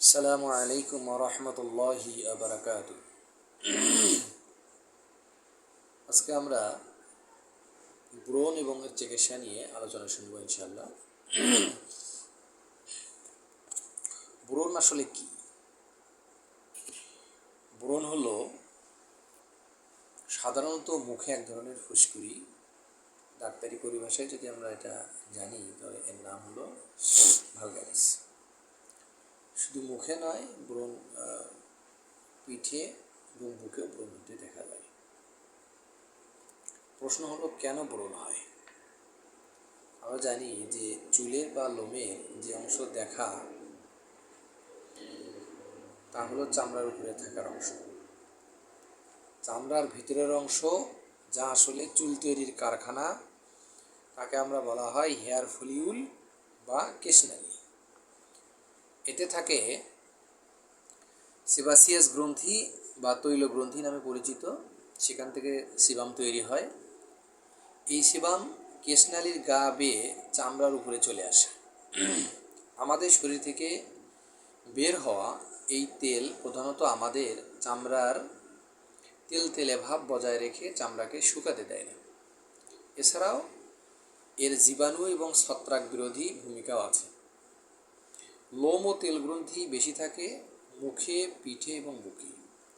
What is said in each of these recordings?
আসসালামু আলাইকুম রহমতুল্লাহি আবরাকাত আজকে আমরা ব্রণ এবং এর চিকিৎসা নিয়ে আলোচনা শুনব ইনশাল্লাহ ব্রণ আসলে কি? ব্রণ হলো সাধারণত মুখে এক ধরনের ফুসকুড়ি, ডাক্তারি পরিভাষায় যদি আমরা এটা জানি, তাহলে এর নাম হলো ভালগারিস। শুধু মুখে নয়, ব্রণ পিঠে এবং বুকেও ব্রণ হতে দেখা যায়। প্রশ্ন হলো, কেন ব্রণ হয়? আমরা জানি যে চুলের বা লোমের যে অংশ দেখা, তা হলো চামড়ার উপরে থাকার অংশ। চামড়ার ভিতরের অংশ যা আসলে চুল তৈরির কারখানা, তাকে আমরা বলা হয় হেয়ার ফলিউল বা কেশনালি এতে থাকে সেবাসিয়াস গ্রন্থি বা তৈল গ্রন্থি নামে পরিচিত। সেখান থেকে সিবাম তৈরি হয়। এই সিবাম কেশনালির গা বেয়ে চামড়ার উপরে চলে আসে। আমাদের শরীর থেকে বের হওয়া এই তেল প্রধানত আমাদের চামড়ার তেল তেলে ভাব বজায় রেখে চামড়াকে শুকাতে দেয় না। এছাড়াও এর জীবাণু এবং ছত্রাক বিরোধী ভূমিকাও আছে। লোম ও তেল গ্রন্থি বেশি থাকে মুখে, পিঠে এবং বুকে।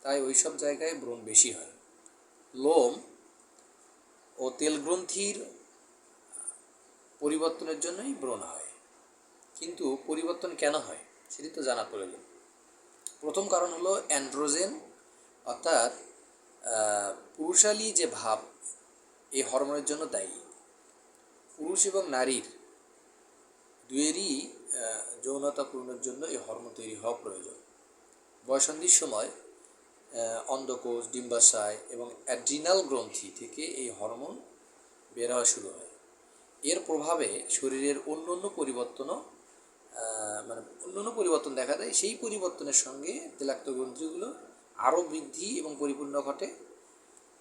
তাই ওই সব জায়গায় ব্রণ বেশি হয়। লোম ও তেল গ্রন্থির পরিবর্তনের জন্যই ব্রণ হয়। কিন্তু পরিবর্তন কেন হয়, সেটি তো জানা প্রয়োজন প্রথম কারণ হলো অ্যান্ড্রোজেন, অর্থাৎ পুরুষালী যে ভাব, এই হরমোনের জন্য দায়ী। পুরুষ এবং নারীর দুয়েরই আহ, যৌনতা পূরণের জন্য এই হরমোন তৈরি হওয়া প্রয়োজন। বয়সন্ধির সময় অন্ধকোষ ডিম্বাশয় এবং অ্যাড্রিনাল গ্রন্থি থেকে এই হরমোন বের হওয়া শুরু হয়। এর প্রভাবে শরীরের অন্য অন্য পরিবর্তনও মানে অন্য অন্য পরিবর্তন দেখা দেয়। সেই পরিবর্তনের সঙ্গে তেলাক্ত গ্রন্থিগুলো আরও বৃদ্ধি এবং পরিপূর্ণ ঘটে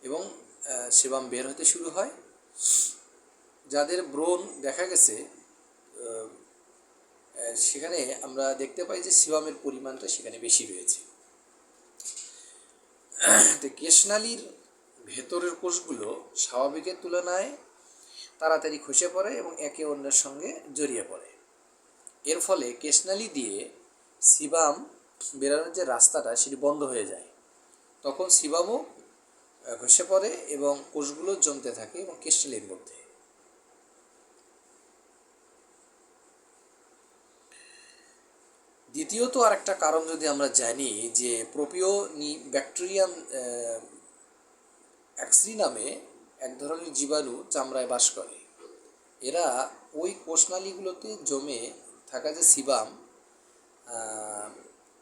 এবং সেবাম বের হতে শুরু হয়। যাদের ব্রণ দেখা গেছে সেখানে আমরা দেখতে পাই যে সিবামের পরিমাণটা সেখানে বেশি রয়েছে। তো কেশনালির ভেতরের কোষগুলো স্বাভাবিকের তুলনায় তাড়াতাড়ি খসে পড়ে এবং একে অন্যের সঙ্গে জড়িয়ে পড়ে। এর ফলে কেশনালি দিয়ে সিবাম বেরানোর যে রাস্তাটা সেটি বন্ধ হয়ে যায়। তখন সিবামও খসে পড়ে এবং কোষগুলো জমতে থাকে এবং কেশনালির মধ্যে। দ্বিতীয়ত আরেকটা কারণ যদি আমরা জানি যে প্রোপিও নি ব্যাকটেরিয়াম অ্যাক্সি নামে এক ধরনের জীবাণু চামড়ায় বাস করে। এরা ওই কোষনালীগুলোতে জমে থাকা যে সিবাম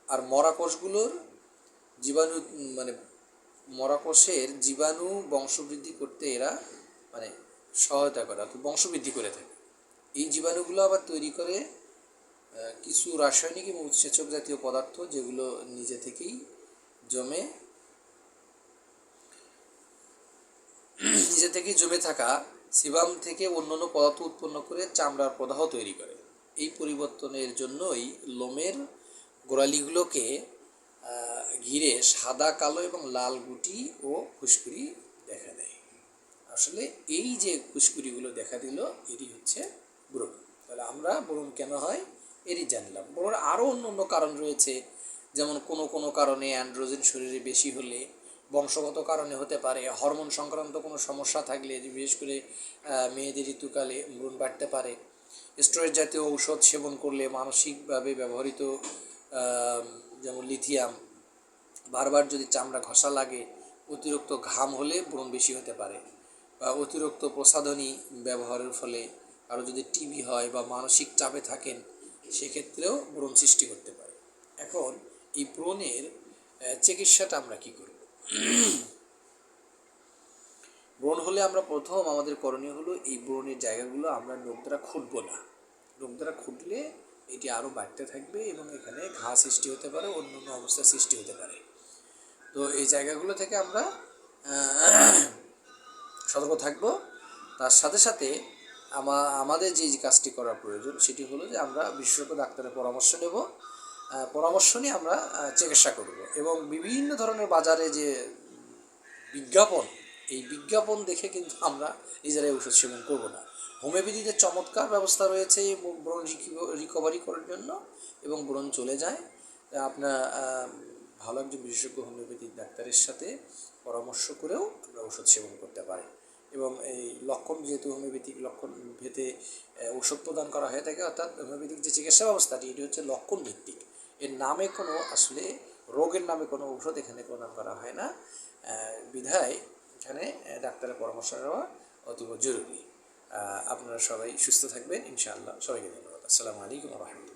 আর মরা কোষগুলোর জীবাণু মানে মরা কোষের জীবাণু বংশবৃদ্ধি করতে এরা মানে সহায়তা করে, অর্থাৎ বংশবৃদ্ধি করে থাকে। এই জীবাণুগুলো আবার তৈরি করে কিছু রাসায়নিক এবং উৎসেচক জাতীয় পদার্থ যেগুলো নিজে থেকেই জমে, নিজে থেকেই জমে থাকা সিবাম থেকে অন্যান্য পদার্থ উৎপন্ন করে চামড়ার প্রদাহ তৈরি করে। এই পরিবর্তনের জন্যই লোমের গোড়ালিগুলোকে ঘিরে সাদা, কালো এবং লাল গুটি ও ফুসকুড়ি দেখা দেয়। আসলে এই যে ফুসকুড়িগুলো দেখা দিল, এটি হচ্ছে ব্রণ তাহলে আমরা ব্রণ কেন হয়? এরই জানলাম। ব্রণের আরও অন্য অন্য কারণ রয়েছে, যেমন কোনো কোনো কারণে অ্যান্ড্রোজেন শরীরে বেশি হলে বংশগত কারণে হতে পারে, হরমোন সংক্রান্ত কোনো সমস্যা থাকলে, বিশেষ করে মেয়েদের ঋতুকালে ব্রণ বাড়তে পারে। স্টোরেজ জাতীয় ঔষধ সেবন করলে মানসিকভাবে ব্যবহৃত যেমন লিথিয়াম, বারবার যদি চামড়া ঘষা লাগে, অতিরিক্ত ঘাম হলে ব্রণ বেশি হতে পারে বা অতিরিক্ত প্রসাধনী ব্যবহারের ফলে আরও যদি টিবি হয় বা মানসিক চাপে থাকেন সেক্ষেত্রেও ব্রণ সৃষ্টি করতে পারে। এখন এই ব্রণের চিকিৎসাটা আমরা কি করব? ব্রণ হলে আমরা প্রথম আমাদের করণীয় হলো এই ব্রণের জায়গাগুলো আমরা নখ দ্বারা খুঁটবো না। নখ দ্বারা খুঁটলে এটি আরও বাড়তে থাকবে এবং এখানে ঘা সৃষ্টি হতে পারে অন্য অন্য অবস্থা সৃষ্টি হতে পারে। তো এই জায়গাগুলো থেকে আমরা সতর্ক থাকব। তার সাথে সাথে আমা, আমাদের যে কাজটি করা প্রয়োজন সেটি হলো যে আমরা বিশেষজ্ঞ ডাক্তারের পরামর্শ নেব পরামর্শ নিয়ে আমরা চিকিৎসা করব এবং বিভিন্ন ধরনের বাজারে যে বিজ্ঞাপন, এই বিজ্ঞাপন দেখে কিন্তু আমরা নিজেরাই ওষুধ সেবন করব না। হোমিওপ্যাথিতে চমৎকার ব্যবস্থা রয়েছে ব্রণ রিকভারি করার জন্য এবং ব্রণ চলে যায়। আপনার ভালো একজন বিশেষজ্ঞ হোমিওপ্যাথিক ডাক্তারের সাথে পরামর্শ করেও আমরা ওষুধ সেবন করতে পারি। এবং এই লক্ষণ যেহেতু হোমিওপ্যাথিক লক্ষণ ভেদে ওষুধ প্রদান করা হয়ে থাকে, অর্থাৎ হোমিওপ্যাথিক যে চিকিৎসা ব্যবস্থাটি এটি হচ্ছে লক্ষণ ভিত্তিক এর নামে কোনো আসলে, রোগের নামে কোনো ঔষধ এখানে প্রদান করা হয় না। বিধায় এখানে ডাক্তারের পরামর্শ নেওয়া অতীব জরুরি। আপনারা সবাই সুস্থ থাকবেন, ইনশাআল্লাহ। সবাইকে ধন্যবাদ। আসসালামু আলাইকুম রহমতুল্লাহ।